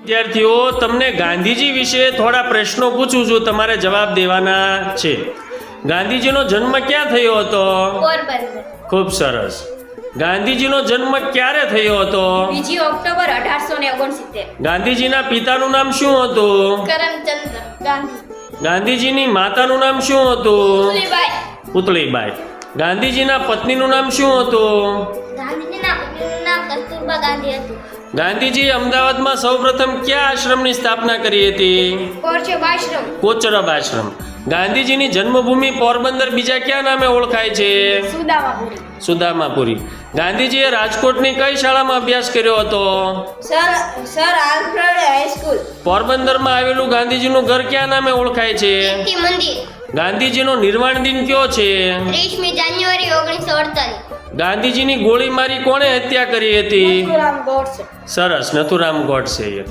વિદ્યાર્થીઓ તમને ગાંધીજી વિશે થોડા પ્રશ્નો પૂછું છું. તમારે જવાબ દેવાના છે. ગાંધીજીનો જન્મ ક્યાં થયો હતો? ખૂબ સરસ. ગાંધીજીનો જન્મ ક્યારે થયો હતો? બીજી ઓક્ટોબર અઢારસો ને ઓગણસિત્તેર. ગાંધીજીના પિતાનું નામ શું હતું? કરમચંદ ગાંધી. ગાંધીજીની માતાનું નામ શું હતું? સુલીબાઈ પુતળીબાઈ. ગાંધીજીના પત્નીનું નામ શું હતું? ગાંધીજીના પત્નીનું નામ કસ્તુરબા ગાંધી હતું. ગાંધીજી અમદાવાદમાં સૌપ્રથમ કયા આશ્રમની સ્થાપના કરી હતી? કોચરબ આશ્રમ. ગાંધીજીની જન્મભૂમિ પોરબંદર બીજા કયા નામે ઓળખાય છે? સુદામાપુરી. ગાંધીજીએ રાજકોટની કઈ શાળામાં અભ્યાસ કર્યો હતો? સર સર આલ્ફ્રેડ હાઈસ્કૂલ પોરબંદરમાં આવેલું ગાંધીજીનું ઘર કયા નામે ઓળખાય છે? મંદિર. ગાંધીજીનો નિર્વાણ દિન કયો છે? ત્રીસમી જાન્યુઆરી ઓગણીસો અડતાલીસ. ગાંધીજીની ગોળી મારી કોણે હત્યા કરી હતી? સરસ નથુરામ ગોડસે